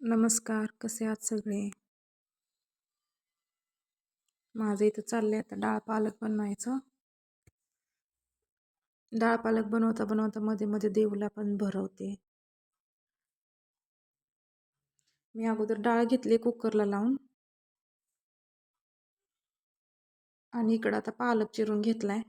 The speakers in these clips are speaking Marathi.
नमस्कार कसे आहात सगळे? माझं इथं चाललंय आता. डाळ पालक बनवायचं. डाळ पालक बनवता बनवता मध्ये मध्ये देऊला पण भरवते. मी अगोदर डाळ घेतली कुकरला लावून. आणि इकडं आता पालक चिरून घेतलाय.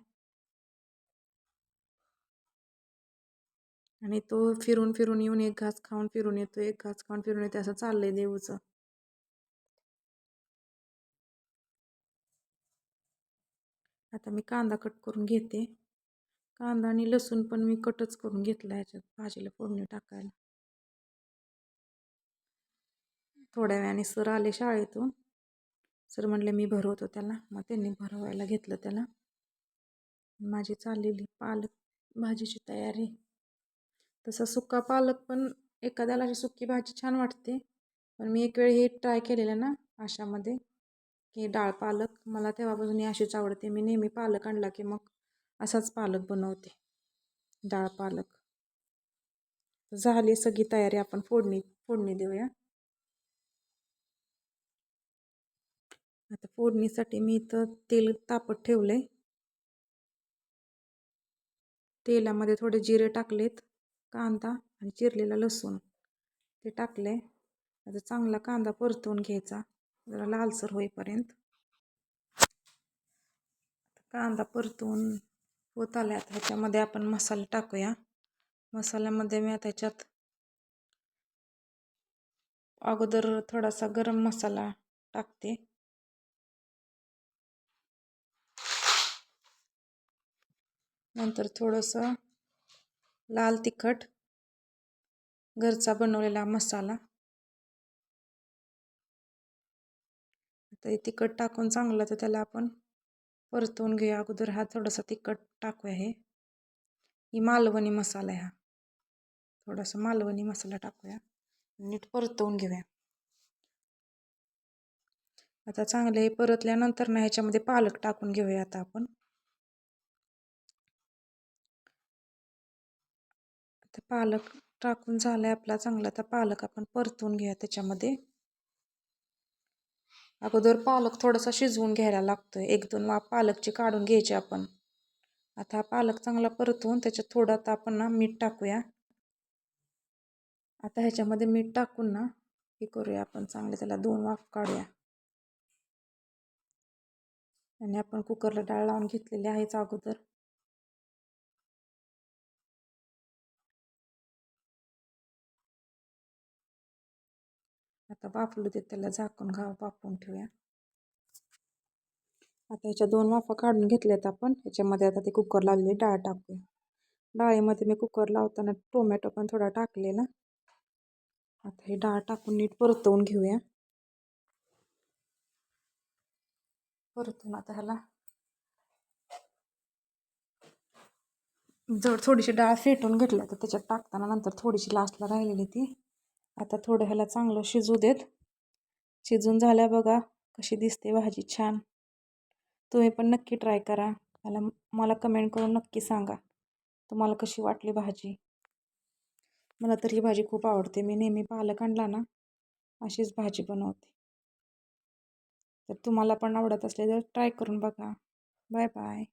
आणि तो फिरून फिरून येऊन एक घास खाऊन फिरून येतो एक घास खाऊन फिरून येतो असं चाललंय देऊचं आता मी कांदा कट करून घेते. कांदा आणि लसूण पण मी कटच करून घेतला याच्यात भाजीला फोडणी टाकायला. थोड्या वेळाने सर आले शाळेतून. सर म्हणले मी भरवतो त्याला. मग त्यांनी भरवायला घेतलं त्याला. माझी चाललेली पालक भाजीची तयारी. तसं सुका पालक पण एखाद्याला अशी सुकी भाजी छान वाटते. पण मी एक वेळ हे ट्राय केलेलं ना आशामध्ये की डाळ पालक मला तेव्हापासून ही अशीच आवडते. मी नेहमी पालक आणला की मग असाच पालक बनवते. डाळ पालक. झाली सगळी तयारी आपण फोडणी फोडणी देऊया. आता फोडणीसाठी मी इथं तेल तापत ठेवलं आहे तेलामध्ये थोडे जिरे टाकलेत. कांदा आणि चिरलेला लसूण. ते टाकले. आता चांगला कांदा परतवून घ्यायचा. जरा लालसर होईपर्यंत. कांदा परतून होत आला आता ह्याच्यामध्ये आपण मसाला टाकूया. मसाल्यामध्ये मी आता ह्याच्यात अगोदर थोडासा गरम मसाला टाकते. नंतर थोडंसं लाल तिखट घरचा बनवलेला मसाला. आता तिखट टाकून चांगलं तर त्याला आपण परतवून घेऊया. अगोदर हा थोडासा तिखट टाकूया हे ही मालवणी मसाला आहे हा. थोडासा मालवणी मसाला टाकूया. नीट परतवून घेऊया. आता चांगले परतल्यानंतर ना ह्याच्यामध्ये पालक टाकून घेऊया आता आपण. आता पालक टाकून झालाय आपला चांगला आता पालक आपण परतून घेऊया त्याच्यामध्ये. अगोदर पालक थोडासा शिजवून घ्यायला लागतोय. एक दोन वाफ पालकची काढून घ्यायची आपण. आता पालक चांगला परतून त्याच्यात थोडं आता आपण ना मीठ टाकूया. आता ह्याच्यामध्ये मीठ टाकून ना हे करूया आपण चांगले त्याला दोन वाफ काढूया. आणि आपण कुकरला डाळ लावून घेतलेली आहेच अगोदर. आता वाफलू देत त्याला झाकून घाव वाफवून ठेवूया. आता ह्याच्या दोन वाफा काढून घेतल्यात आपण. ह्याच्यामध्ये आता ते कुकर लावलेली डाळ टाकूया. डाळीमध्ये मी कुकर लावताना टोमॅटो पण थोडा टाकलेला. आता हे डाळ टाकून नीट परतवून घेऊया. परतून आता ह्याला जर थोडीशी डाळ फेटून घेतल्या तर त्याच्यात टाकताना नंतर थोडीशी लास्टला राहिलेली ती. आता थोडं ह्याला चांगलं शिजू देत. शिजून झाल्या बघा कशी दिसते भाजी छान. तुम्ही पण नक्की ट्राय करा. मला मला कमेंट करून नक्की सांगा तुम्हाला कशी वाटली भाजी? मला तर ही भाजी खूप आवडते. मी नेहमी पालक आणला ना अशीच भाजी बनवते. तर तुम्हाला पण आवडत असले तर ट्राय करून बघा. Bye bye